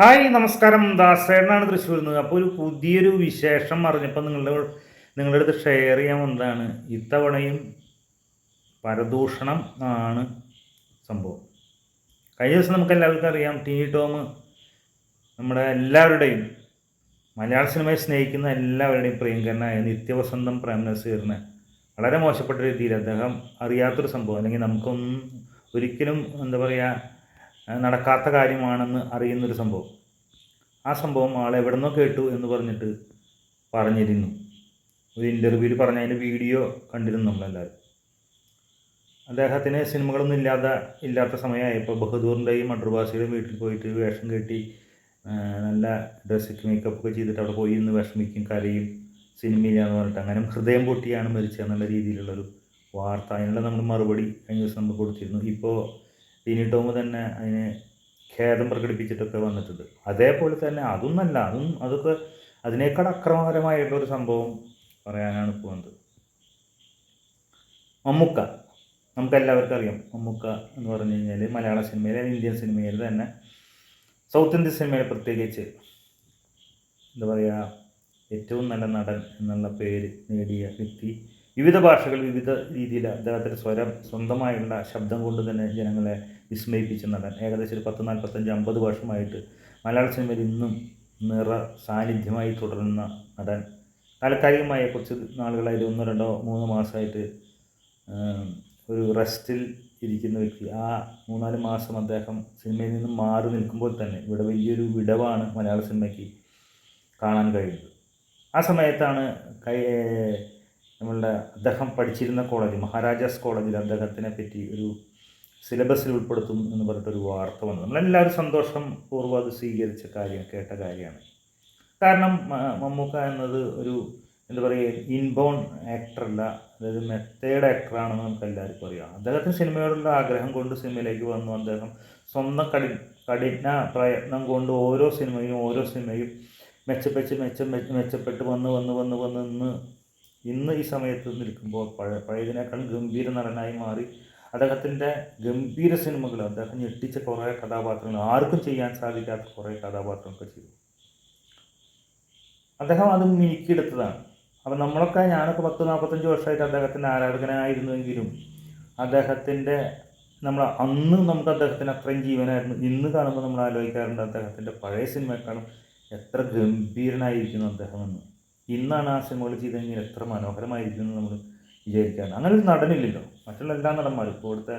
Hi നമസ്കാരം. ദാസേട്ടനാണ് തൃശ്ശൂരിൽ നിന്ന്. അപ്പോൾ ഒരു പുതിയൊരു വിശേഷം അറിഞ്ഞപ്പോൾ നിങ്ങളുടെ നിങ്ങളുടെ അടുത്ത് ഷെയർ ചെയ്യാൻ വന്നതാണ്. ഇത്തവണയും പരദൂഷണം ആണ് സംഭവം. കഴിഞ്ഞ ദിവസം നമുക്ക് എല്ലാവർക്കും അറിയാം ടി ടോം നമ്മുടെ എല്ലാവരുടെയും മലയാള സിനിമയെ സ്നേഹിക്കുന്ന എല്ലാവരുടെയും പ്രിയങ്കരനായ നിത്യവസന്തം പ്രേം നസീറിനെ വളരെ മോശപ്പെട്ട രീതിയിൽ അദ്ദേഹം അറിയാത്തൊരു സംഭവം. അല്ലെങ്കിൽ നമുക്കൊന്നും ഒരിക്കലും എന്താ പറയുക നടക്കാത്ത കാര്യമാണെന്ന് അറിയുന്നൊരു സംഭവം. ആ സംഭവം ആൾ എവിടെന്നോ കേട്ടു എന്ന് പറഞ്ഞിട്ട് പറഞ്ഞിരുന്നു. ഒരു ഇന്റർവ്യൂവിൽ പറഞ്ഞ അതിന്റെ വീഡിയോ കണ്ടിരുന്നു നമ്മളെല്ലാവരും അദ്ദേഹത്തിന് സിനിമകളൊന്നും ഇല്ലാതെ ഇല്ലാത്ത സമയമായപ്പോൾ ബഹദൂറിന്റെയും മഡ്രബാസിയുടെയും വീട്ടിൽ പോയിട്ട് വേഷം കെട്ടി നല്ല ഡ്രസ്സിക്ക് മേക്കപ്പ് ഒക്കെ ചെയ്തിട്ട് അവിടെ പോയി ഇന്ന് വിഷമിക്കും കരയും സിനിമയിലാന്ന് പറഞ്ഞിട്ട് അങ്ങനെ ഹൃദയം പൊട്ടിയാണ് മരിച്ചതെന്നുള്ള രീതിയിലുള്ളൊരു വാർത്ത. അതിനുള്ള നമ്മൾ മറുപടി കഴിഞ്ഞ ദിവസം നമ്മൾ കൊടുത്തിരുന്നു. ഇപ്പോൾ ടിനി ടോം തന്നെ അതിന് ഖേദം പ്രകടിപ്പിച്ചിട്ടൊക്കെ വന്നിട്ടുണ്ട്. അതേപോലെ തന്നെ അതും നല്ല അതും അതൊക്കെ അതിനേക്കാൾ അക്രമകരമായിട്ടുള്ള ഒരു സംഭവം പറയാനാണ് പോകുന്നത്. മമ്മുക്ക മമ്മൂക്ക നമുക്ക് എല്ലാവർക്കും അറിയാം മമ്മുക്ക എന്ന് പറഞ്ഞു കഴിഞ്ഞാൽ മലയാള സിനിമയിൽ ഇന്ത്യൻ സിനിമയിൽ തന്നെ സൗത്ത് ഇന്ത്യൻ സിനിമയിൽ പ്രത്യേകിച്ച് എന്താ പറയുക ഏറ്റവും നല്ല നടൻ എന്നുള്ള പേര് നേടിയ വ്യക്തി വിവിധ ഭാഷകൾ വിവിധ രീതിയിൽ അദ്ദേഹത്തിന്റെ സ്വരം സ്വന്തമായുള്ള ശബ്ദം കൊണ്ട് തന്നെ ജനങ്ങളെ വിസ്മയിപ്പിച്ച നടൻ. ഏകദേശം ഒരു പത്ത് നാൽപ്പത്തഞ്ച് അമ്പത് വർഷമായിട്ട് മലയാള സിനിമയിൽ ഇന്നും നിറ സാന്നിധ്യമായി തുടരുന്ന നടൻ. താൽക്കാലികമായ കുറച്ച് നാളുകളായിട്ട് ഒന്നോ രണ്ടോ മൂന്നോ മാസമായിട്ട് ഒരു റെസ്റ്റിൽ ഇരിക്കുന്ന വ്യക്തി. ആ മൂന്നാൽ മാസം അദ്ദേഹം സിനിമയിൽ നിന്നും മാറി നിൽക്കുമ്പോൾ തന്നെ ഇവിടെ വലിയൊരു വിടവാണ് മലയാള സിനിമയ്ക്ക് കാണാൻ കഴിയുന്നത്. ആ സമയത്താണ് കൈ നമ്മളുടെ അദ്ദേഹം പഠിച്ചിരുന്ന കോളേജ് മഹാരാജാസ് കോളേജിൽ അദ്ദേഹത്തിനെ പറ്റി ഒരു സിലബസിൽ ഉൾപ്പെടുത്തും എന്ന് പറഞ്ഞിട്ടൊരു വാർത്ത വന്നു. നമ്മളെല്ലാവരും സന്തോഷം പൂർവം അത് സ്വീകരിച്ച കാര്യം കേട്ട കാര്യമാണ്. കാരണം മമ്മൂക്ക എന്നത് ഒരു എന്താ പറയുക ഇൻബോൺ ആക്ടറല്ല അതായത് മെത്തേഡ് ആക്ടറാണെന്ന് നമുക്ക് എല്ലാവർക്കും അറിയാം. അദ്ദേഹത്തിന് സിനിമയോടുള്ള ആഗ്രഹം കൊണ്ട് സിനിമയിലേക്ക് വന്നു. അദ്ദേഹം സ്വന്തം കടി കഠിന പ്രയത്നം കൊണ്ട് ഓരോ സിനിമയും ഓരോ സിനിമയും മെച്ചപ്പെച്ച് മെച്ചം മെച്ച- മെച്ചപ്പെട്ട് വന്ന് വന്ന് വന്ന് വന്ന് ഇന്ന് ഇന്ന് ഈ സമയത്ത് നിൽക്കുമ്പോൾ പഴയ പഴയതിനേക്കാൾ ഗംഭീര നടനായി മാറി അദ്ദേഹത്തിന്റെ ഗംഭീര സിനിമകൾ അദ്ദേഹം ഞെട്ടിച്ച കുറേ കഥാപാത്രങ്ങൾ ആർക്കും ചെയ്യാൻ സാധിക്കാത്ത കുറേ കഥാപാത്രങ്ങളൊക്കെ ചെയ്തു. അദ്ദേഹം അത് മിനുക്കിയെടുത്തതാണ് അപ്പം നമ്മളൊക്കെ ഞാനൊക്കെ പത്ത് നാൽപ്പത്തഞ്ച് വർഷമായിട്ട് അദ്ദേഹത്തിന്റെ ആരാധകനായിരുന്നുവെങ്കിലും അദ്ദേഹത്തിന്റെ നമ്മൾ അന്ന് നമുക്ക് അദ്ദേഹത്തിന് അത്രയും ജീവനായിരുന്നു. ഇന്ന് കാണുമ്പോൾ നമ്മൾ ആലോചിക്കാറുണ്ട് അദ്ദേഹത്തിന്റെ പഴയ സിനിമയെക്കാളും എത്ര ഗംഭീരനായിരിക്കുന്നു അദ്ദേഹം എന്ന് ഇന്നാണ് ആ സിനിമകൾ ചെയ്തെങ്കിൽ എത്ര മനോഹരമായിരിക്കും എന്ന് നമ്മൾ വിചാരിക്കാറ്. അങ്ങനെ ഒരു നടനില്ലല്ലോ. മറ്റുള്ള എല്ലാ നടന്മാരും. ഇപ്പോൾ ഇവിടുത്തെ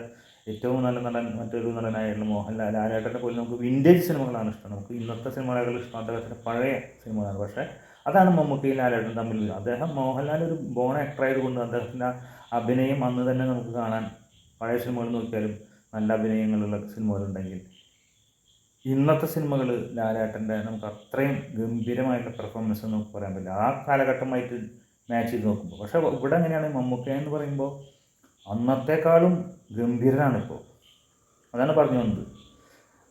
ഏറ്റവും നല്ല നടൻ മറ്റൊരു നടനായിരുന്നു മോഹൻലാൽ. ലാലേട്ടന്റെ പോലും നമുക്ക് വിന്റേജ് സിനിമകളാണ് ഇഷ്ടം. നമുക്ക് ഇന്നത്തെ സിനിമകളേക്കാൾ ഇഷ്ടം അദ്ദേഹത്തിന്റെ പഴയ സിനിമകളാണ്. പക്ഷേ അതാണ് മമ്മൂക്കയും ലാലേട്ടനും തമ്മിൽ അദ്ദേഹം മോഹൻലാൽ ഒരു ബോൺ ആക്ടർ ആയതുകൊണ്ട് അദ്ദേഹത്തിന്റെ അഭിനയം അന്ന് തന്നെ നമുക്ക് കാണാൻ പഴയ സിനിമകൾ നോക്കിയാലും നല്ല അഭിനയങ്ങളുള്ള സിനിമകളുണ്ടെങ്കിൽ ഇന്നത്തെ സിനിമകൾ ലാലേട്ടന്റെ നമുക്ക് അത്രയും ഗംഭീരമായിട്ടുള്ള പെർഫോമൻസ് എന്ന് പറയാൻ പറ്റില്ല. ആ കാലഘട്ടമായിട്ട് മാച്ച് ചെയ്ത് നോക്കുമ്പോൾ പക്ഷേ ഇവിടെ എങ്ങനെയാണ് മമ്മൂക്ക എന്ന് പറയുമ്പോൾ അന്നത്തെക്കാളും ഗംഭീരനാണ് ഇപ്പോൾ അതാണ് പറഞ്ഞു വന്നത്.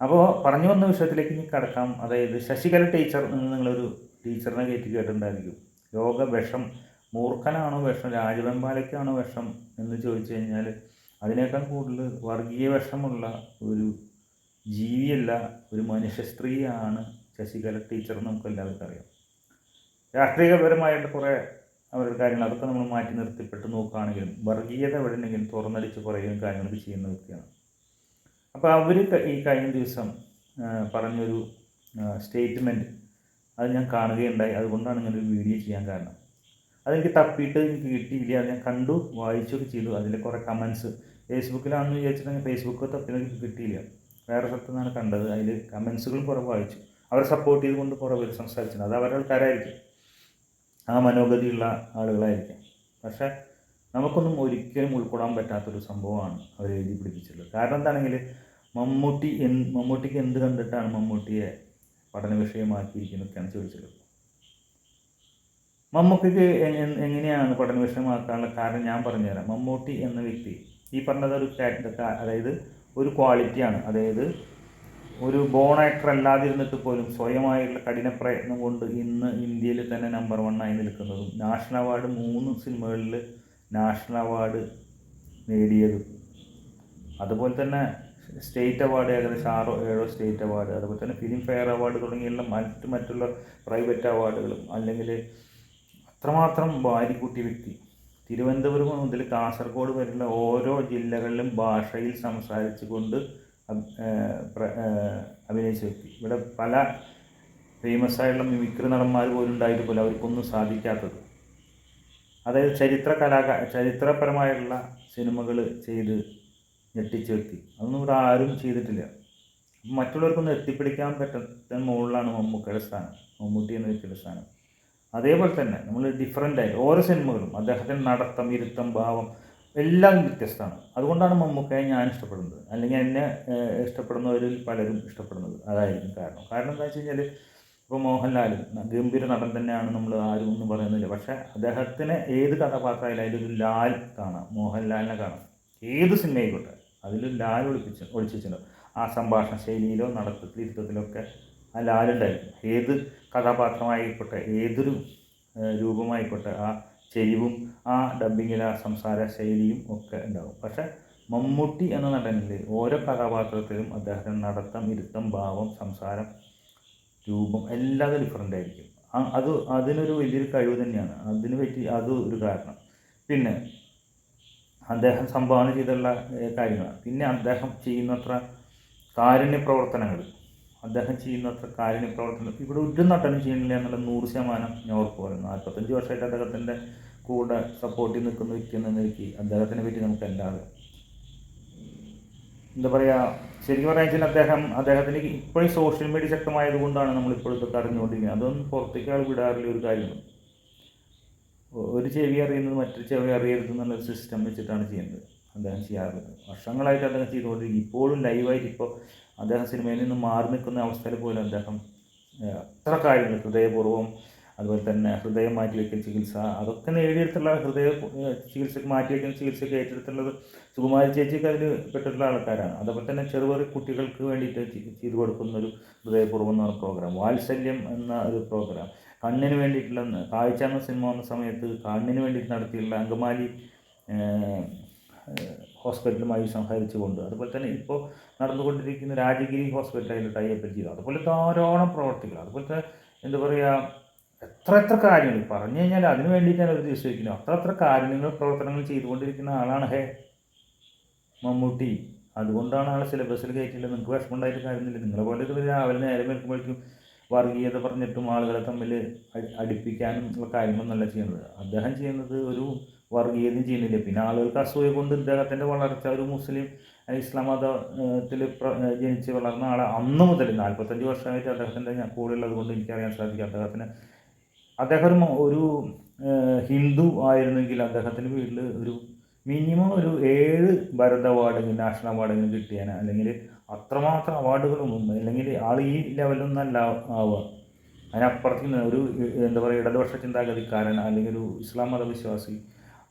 അപ്പോൾ പറഞ്ഞു വന്ന വിഷയത്തിലേക്ക് ഇനി കടക്കാം. അതായത് ശശികല ടീച്ചർ എന്ന് നിങ്ങളൊരു ടീച്ചറിനെ കയറ്റി കേട്ടിട്ടുണ്ടായിരിക്കും. ലോക വിഷം മൂർഖനാണോ വിഷം രാജവെമ്പാലയ്ക്കാണോ വിഷം എന്ന് ചോദിച്ചു കഴിഞ്ഞാൽ അതിനേക്കാൾ കൂടുതൽ വർഗീയ വിഷമുള്ള ഒരു ജീവിയല്ല ഒരു മനുഷ്യ സ്ത്രീയാണ് ശശികല ടീച്ചർ നമുക്ക് എല്ലാവർക്കും അറിയാം. രാഷ്ട്രീയപരമായിട്ട് കുറേ അവരുടെ കാര്യങ്ങൾ അതൊക്കെ നമ്മൾ മാറ്റി നിർത്തിപ്പെട്ട് നോക്കുകയാണെങ്കിലും വർഗീയത എവിടെയെങ്കിലും തുറന്നടിച്ച് കുറേ കാര്യങ്ങളൊക്കെ ചെയ്യുന്ന വ്യക്തിയാണ്. അപ്പോൾ അവർ ഈ കഴിഞ്ഞ ദിവസം പറഞ്ഞൊരു സ്റ്റേറ്റ്മെന്റ് അത് ഞാൻ കാണുകയുണ്ടായി. അതുകൊണ്ടാണ് ഒരു വീഡിയോ ചെയ്യാൻ കാരണം. അതെനിക്ക് തപ്പിയിട്ട് എനിക്ക് കിട്ടിയില്ല. അത് ഞാൻ കണ്ടു വായിച്ചൊക്കെ ചെയ്തു. അതിന്റെ കുറേ കമൻസ് ഫേസ്ബുക്കിലാണെന്ന് വിചാരിച്ചിട്ടുണ്ടെങ്കിൽ ഫേസ്ബുക്ക് തപ്പിയെന്ന് കിട്ടിയില്ല. വേറെ സ്ഥലത്തു നിന്നാണ് കണ്ടത്. അതിൽ കമൻസുകളും കുറവ് വായിച്ചു. അവരെ സപ്പോർട്ട് ചെയ്തുകൊണ്ട് കുറേ പേര് സംസാരിച്ചത് അത് അവരുടെ ആൾക്കാരായിരിക്കും. ആ മനോഗതിയുള്ള ആളുകളായിരിക്കും. പക്ഷേ നമുക്കൊന്നും ഒരിക്കലും ഉൾക്കൊള്ളാൻ പറ്റാത്തൊരു സംഭവമാണ് അവർ എഴുതി പിടിപ്പിച്ചിട്ടുള്ളത്. കാരണം എന്താണെങ്കിൽ മമ്മൂട്ടി എൻ മമ്മൂട്ടിക്ക് എന്ത് കണ്ടിട്ടാണ് മമ്മൂട്ടിയെ പഠന വിഷയമാക്കിയിരിക്കുന്നതൊക്കെയാണ് ചോദിച്ചത്. മമ്മൂട്ടിക്ക് എങ്ങനെയാണ് പഠന വിഷയമാക്കാനുള്ള കാരണം ഞാൻ പറഞ്ഞുതരാം. മമ്മൂട്ടി എന്ന വ്യക്തി ഈ പറഞ്ഞത് ഒരു അതായത് ഒരു ക്വാളിറ്റിയാണ് അതായത് ഒരു ബോൺ ആക്ടർ അല്ലാതിരുന്നിട്ട് പോലും സ്വയമായിട്ടുള്ള കഠിന പ്രയത്നം കൊണ്ട് ഇന്ന് ഇന്ത്യയിൽ തന്നെ നമ്പർ വൺ ആയി നിൽക്കുന്നതും നാഷണൽ അവാർഡ് മൂന്ന് സിനിമകളിൽ നാഷണൽ അവാർഡ് നേടിയതും. അതുപോലെ തന്നെ സ്റ്റേറ്റ് അവാർഡ് ഏകദേശം ആറോ ഏഴോ സ്റ്റേറ്റ് അവാർഡ് അതുപോലെ തന്നെ ഫിലിം ഫെയർ അവാർഡ് തുടങ്ങിയുള്ള മറ്റ് മറ്റുള്ള പ്രൈവറ്റ് അവാർഡുകളും അല്ലെങ്കിൽ അത്രമാത്രം വാരിക്കൂട്ടിയ വ്യക്തി തിരുവനന്തപുരം മുതൽ കാസർഗോഡ് വരെയുള്ള ഓരോ ജില്ലകളിലും ഭാഷയിൽ സംസാരിച്ചു കൊണ്ട് അഭിനയിച്ചു വ്യക്തി. ഇവിടെ പല ഫേമസ് ആയിട്ടുള്ള മിമിക്രി നടന്മാർ പോലും ഉണ്ടായിട്ട് പോലും അവർക്കൊന്നും സാധിക്കാത്തത്. അതായത് ചരിത്ര കലാകാ ചരിത്രപരമായിട്ടുള്ള സിനിമകൾ ചെയ്ത് ഞെട്ടിച്ച വ്യക്തി. അതൊന്നും ഇവിടെ ആരും ചെയ്തിട്ടില്ല. മറ്റുള്ളവർക്കൊന്നും എത്തിപ്പിടിക്കാൻ പറ്റുന്ന മുകളിലാണ് മമ്മൂക്കയുടെ സ്ഥാനം. മമ്മൂട്ടി എന്ന വ്യക്തിയുടെ സ്ഥാനം. അതേപോലെ തന്നെ നമ്മൾ ഡിഫറന്റ് ആയി ഓരോ സിനിമകളും അദ്ദേഹത്തിന്റെ നടത്തം ഇരുത്തം ഭാവം എല്ലാം വ്യത്യസ്തമാണ്. അതുകൊണ്ടാണ് മമ്മൂക്കയെ ഞാൻ ഇഷ്ടപ്പെടുന്നത്. അല്ലെങ്കിൽ എന്നെ ഇഷ്ടപ്പെടുന്നവരിൽ പലരും ഇഷ്ടപ്പെടുന്നത്. അതായിരിക്കും കാരണം. കാരണം എന്താ വെച്ച് കഴിഞ്ഞാൽ ഇപ്പോൾ മോഹൻലാൽ ഗംഭീര നടൻ തന്നെയാണ് നമ്മൾ ആരും ഒന്നും പറയുന്നില്ല. പക്ഷേ അദ്ദേഹത്തിന് ഏത് കഥാപാത്രമായാലും അതിലൊരു ലാൽ കാണാം. മോഹൻലാലിനെ കാണാം. ഏത് സിനിമയിൽക്കോട്ടെ അതിൽ ലാൽ ഒളിപ്പിച്ച് ഒളിച്ചിട്ടുണ്ട്. ആ സംഭാഷണ ശൈലിയിലോ നടത്തത്തിൽ ഇരുത്തത്തിലോ ഒക്കെ ആ ലാലുണ്ടായി ഏത് കഥാപാത്രമായിക്കോട്ടെ ഏതൊരു രൂപമായിക്കോട്ടെ ആ ചെരിവും ആ ഡബിങ്ങിലെ ആ സംസാര ശൈലിയും ഒക്കെ ഉണ്ടാകും പക്ഷേ മമ്മൂട്ടി എന്ന നടനിൽ ഓരോ കഥാപാത്രത്തിലും അദ്ദേഹത്തിന് നടത്തം ഇരുത്തം ഭാവം സംസാരം രൂപം എല്ലാം ഡിഫറന്റ് ആയിരിക്കും. അത് അതിനൊരു വലിയൊരു കഴിവ് തന്നെയാണ്. അതിന് പറ്റി അത് ഒരു കാരണം. പിന്നെ അദ്ദേഹം സംഭാവന ചെയ്തുള്ള കാര്യങ്ങളാണ്. പിന്നെ അദ്ദേഹം ചെയ്യുന്നത്ര കാരുണ്യ പ്രവർത്തനങ്ങൾ അദ്ദേഹം ചെയ്യുന്ന അത്ര കാരുണ്യ പ്രവർത്തനം ഇവിടെ ഒരു നട്ടനും ചെയ്യുന്നില്ല എന്നുള്ള നൂറ് ശതമാനം ഞാൻ ഉറപ്പ് പറയുന്നു. നാൽപ്പത്തഞ്ച് വർഷമായിട്ട് അദ്ദേഹത്തിന്റെ കൂടെ സപ്പോർട്ട് നിൽക്കുന്ന വ്യക്തി എന്ന നിലയ്ക്ക് അദ്ദേഹത്തിനെ പറ്റി നമുക്ക് എല്ലാവരും എന്താ പറയുക ശരിക്കും പറയാൻ വെച്ചാൽ അദ്ദേഹം അദ്ദേഹത്തിന് ഇപ്പോഴും സോഷ്യൽ മീഡിയ ശക്തമായത് കൊണ്ടാണ് നമ്മളിപ്പോൾ ഇതൊക്കെ അറിഞ്ഞുകൊണ്ടിരിക്കുന്നത്. അതൊന്നും പുറത്തേക്ക് ആൾ വിടാറില്ല ഒരു കാര്യമാണ് ഒരു ചെവി അറിയുന്നത് മറ്റൊരു ചെവി അറിയരുത് എന്നുള്ള സിസ്റ്റം വെച്ചിട്ടാണ് ചെയ്യുന്നത്. അദ്ദേഹം ചെയ്യാറുള്ളത്. വർഷങ്ങളായിട്ട് അദ്ദേഹം ചെയ്തുകൊണ്ടിരിക്കും ഇപ്പോഴും ലൈവായിട്ട് ഇപ്പോൾ അദ്ദേഹം സിനിമയിൽ നിന്ന് മാറി നിൽക്കുന്ന അവസ്ഥയിൽ പോലും അദ്ദേഹം എത്ര കാര്യങ്ങൾ ഹൃദയപൂർവം അതുപോലെ തന്നെ ഹൃദയം മാറ്റിവെക്കൽ ചികിത്സ അതൊക്കെ നേടിയെടുത്തുള്ള ഹൃദയ ചികിത്സ ചികിത്സക്ക് മാറ്റിവെക്കൽ ചികിത്സയ്ക്ക് ഏറ്റെടുത്തുള്ളത് സുകുമാരി ചേച്ചിക്ക് അതിൽ പെട്ടിട്ടുള്ള ആൾക്കാരാണ്. അതുപോലെ തന്നെ ചെറുപറി കുട്ടികൾക്ക് വേണ്ടിയിട്ട് ചെയ്തു കൊടുക്കുന്ന ഒരു ഹൃദയപൂർവം എന്ന് പ്രോഗ്രാം വാത്സല്യം എന്ന ഒരു പ്രോഗ്രാം കണ്ണിന് വേണ്ടിയിട്ടുള്ള കാഴ്ച എന്ന സിനിമ വന്ന സമയത്ത് കണ്ണിന് വേണ്ടിയിട്ട് നടത്തിയുള്ള അങ്കമാലി ഹോസ്പിറ്റലുമായി സംഹരിച്ചുകൊണ്ട് അതുപോലെ തന്നെ ഇപ്പോൾ നടന്നുകൊണ്ടിരിക്കുന്ന രാജഗിരി ഹോസ്പിറ്റലിൽ ടൈപ്പ് ചെയ്തു. അതുപോലെ ധാരാളം പ്രവർത്തികൾ. അതുപോലത്തെ എന്താ പറയുക എത്ര എത്ര കാര്യങ്ങൾ പറഞ്ഞു കഴിഞ്ഞാൽ അതിന് വേണ്ടിയിട്ടാണ് ഒരു ദിവസം വയ്ക്കുന്നത് അത്ര അത്ര കാര്യങ്ങൾ പ്രവർത്തനങ്ങൾ ചെയ്തുകൊണ്ടിരിക്കുന്ന ആളാണ് ഹേ മമ്മൂട്ടി. അതുകൊണ്ടാണ് ആളെ സിലബസിൽ കയറ്റില്ല നിങ്ങൾക്ക് വിഷമം ഉണ്ടായിട്ട് കാര്യമില്ല. നിങ്ങളെ പോലെ രാവിലെ നേരം വെക്കുമ്പോഴേക്കും വർഗീയത പറഞ്ഞിട്ടും ആളുകളെ തമ്മിൽ അടിപ്പിക്കാനും ഉള്ള കാര്യങ്ങളൊന്നല്ല ചെയ്യുന്നത്. അദ്ദേഹം ചെയ്യുന്നത് ഒരു വർഗീയതയും ചെയ്യുന്നില്ല പിന്നെ ആളുകൾക്ക് അസൂയ കൊണ്ട് ഇദ്ദേഹത്തിന്റെ വളർച്ച ഒരു മുസ്ലിം ഇസ്ലാം മതത്തിൽ ജനിച്ച് വളർന്ന ആളെ അന്ന് മുതൽ നാൽപ്പത്തഞ്ച് വർഷമായിട്ട് അദ്ദേഹത്തിന്റെ ഞാൻ കൂടുതലുള്ളത് കൊണ്ട് എനിക്കറിയാൻ സാധിക്കും. അദ്ദേഹത്തിന് അദ്ദേഹം ഒരു ഹിന്ദു ആയിരുന്നെങ്കിൽ അദ്ദേഹത്തിന്റെ വീട്ടിൽ ഒരു മിനിമം ഒരു ഏഴ് ഭരത അവാർഡെങ്കിലും നാഷണൽ അവാർഡെങ്കിലും കിട്ടിയാൽ അല്ലെങ്കിൽ അത്രമാത്രം അവാർഡുകളൊന്നും അല്ലെങ്കിൽ ആൾ ഈ ലെവലൊന്നും അല്ല ആവുക അതിനപ്പുറത്തേക്ക് ഒരു എന്താ പറയുക ഇടതുപക്ഷ ചിന്താഗതിക്കാരൻ അല്ലെങ്കിൽ ഒരു ഇസ്ലാം മതവിശ്വാസി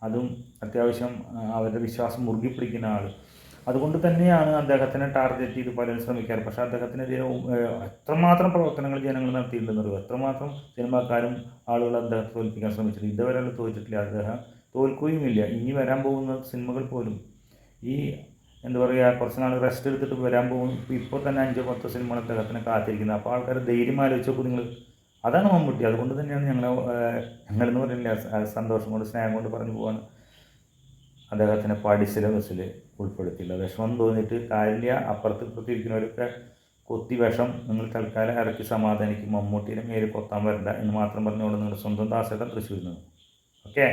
അതും അത്യാവശ്യം അവരുടെ വിശ്വാസം മുറുകി പിടിക്കുന്ന ആൾ. അതുകൊണ്ട് തന്നെയാണ് അദ്ദേഹത്തിനെ ടാർഗറ്റ് ചെയ്ത് പലരും ശ്രമിക്കാറ്. പക്ഷേ അദ്ദേഹത്തിനെതിരെ എത്രമാത്രം പ്രവർത്തനങ്ങൾ ജനങ്ങൾ നടത്തിയിട്ടുണ്ടെന്ന് അറിയുമോ എത്രമാത്രം സിനിമാക്കാരും ആളുകൾ അദ്ദേഹത്തെ തോൽപ്പിക്കാൻ ശ്രമിച്ചിട്ടുണ്ട്. ഇതുവരെ തോറ്റിട്ടില്ല അദ്ദേഹം തോൽക്കുകയുമില്ല. ഇനി വരാൻ പോകുന്ന സിനിമകൾ പോലും ഈ എന്താ പറയുക കുറച്ച് നാൾ റെസ്റ്റ് എടുത്തിട്ട് വരാൻ പോകും ഇപ്പോൾ തന്നെ അഞ്ചോ പത്തോ സിനിമകൾ അദ്ദേഹത്തിനെ കാത്തിരിക്കുന്നത്. അപ്പോൾ ആൾക്കാർ ധൈര്യം ആലോചിച്ചപ്പോൾ നിങ്ങൾ അതാണ് മമ്മൂട്ടി. അതുകൊണ്ട് തന്നെയാണ് ഞങ്ങൾ ഞങ്ങളെന്ന് പറയുന്നില്ല സന്തോഷം കൊണ്ട് സ്നേഹം കൊണ്ട് പറഞ്ഞു പോവാണ് അദ്ദേഹത്തിനെ പാടി സിലബസിൽ ഉൾപ്പെടുത്തിയില്ല. വിഷമം തോന്നിയിട്ട് കാര്യമില്ല അപ്പുറത്ത് ഇപ്പുറത്ത് ഇരിക്കുന്നവരൊക്കെ കൊത്തി വിഷം നിങ്ങൾ തൽക്കാലം ഇറക്കി സമാധാനിക്കും. മമ്മൂട്ടിയുടെ മേൽ കൊത്താൻ വരണ്ട എന്ന് മാത്രം പറഞ്ഞുകൊണ്ട് നിങ്ങളുടെ സ്വന്തം ദാസേട്ടൻ തൃശ്ശൂരിൽ നിന്ന് ഓക്കെ?